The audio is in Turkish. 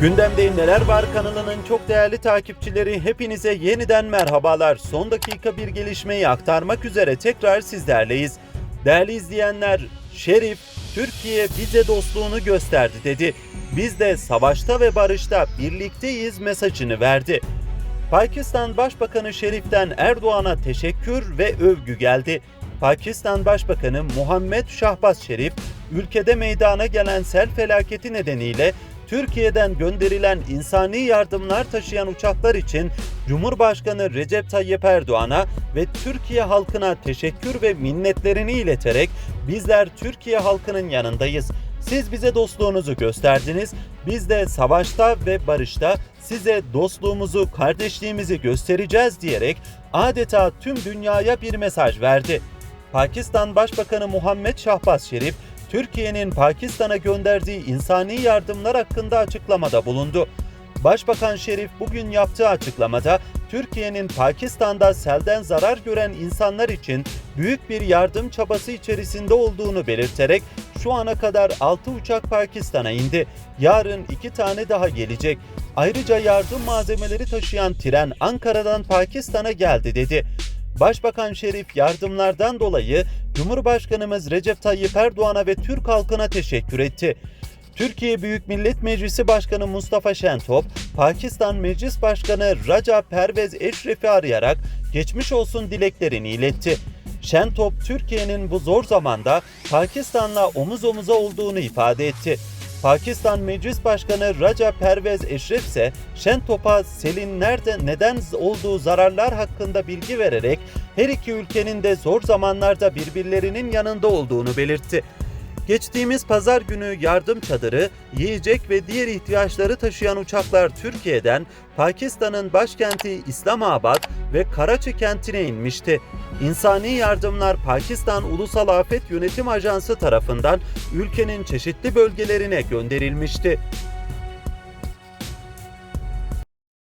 Gündemde Neler Var kanalının çok değerli takipçileri hepinize yeniden merhabalar. Son dakika bir gelişmeyi aktarmak üzere tekrar sizlerleyiz. Değerli izleyenler, Şerif Türkiye bize dostluğunu gösterdi dedi. Biz de savaşta ve barışta birlikteyiz mesajını verdi. Pakistan Başbakanı Şerif'ten Erdoğan'a teşekkür ve övgü geldi. Pakistan Başbakanı Muhammed Şahbaz Şerif, ülkede meydana gelen sel felaketi nedeniyle Türkiye'den gönderilen insani yardımlar taşıyan uçaklar için Cumhurbaşkanı Recep Tayyip Erdoğan'a ve Türkiye halkına teşekkür ve minnetlerini ileterek bizler Türkiye halkının yanındayız. Siz bize dostluğunuzu gösterdiniz. Biz de savaşta ve barışta size dostluğumuzu, kardeşliğimizi göstereceğiz diyerek adeta tüm dünyaya bir mesaj verdi. Pakistan Başbakanı Muhammed Şahbaz Şerif, Türkiye'nin Pakistan'a gönderdiği insani yardımlar hakkında açıklamada bulundu. Başbakan Şerif bugün yaptığı açıklamada Türkiye'nin Pakistan'da selden zarar gören insanlar için büyük bir yardım çabası içerisinde olduğunu belirterek şu ana kadar 6 uçak Pakistan'a indi. Yarın 2 tane daha gelecek. Ayrıca yardım malzemeleri taşıyan tren Ankara'dan Pakistan'a geldi dedi. Başbakan Şerif yardımlardan dolayı Cumhurbaşkanımız Recep Tayyip Erdoğan'a ve Türk halkına teşekkür etti. Türkiye Büyük Millet Meclisi Başkanı Mustafa Şentop, Pakistan Meclis Başkanı Raja Pervez Eşref'i arayarak geçmiş olsun dileklerini iletti. Şentop, Türkiye'nin bu zor zamanda Pakistan'la omuz omuza olduğunu ifade etti. Pakistan Meclis Başkanı Raja Pervez Eşref ise Şentop'a selin nerede neden olduğu zararlar hakkında bilgi vererek her iki ülkenin de zor zamanlarda birbirlerinin yanında olduğunu belirtti. Geçtiğimiz pazar günü yardım çadırı, yiyecek ve diğer ihtiyaçları taşıyan uçaklar Türkiye'den Pakistan'ın başkenti İslamabad ve Karaçi kentine inmişti. İnsani yardımlar Pakistan Ulusal Afet Yönetim Ajansı tarafından ülkenin çeşitli bölgelerine gönderilmişti.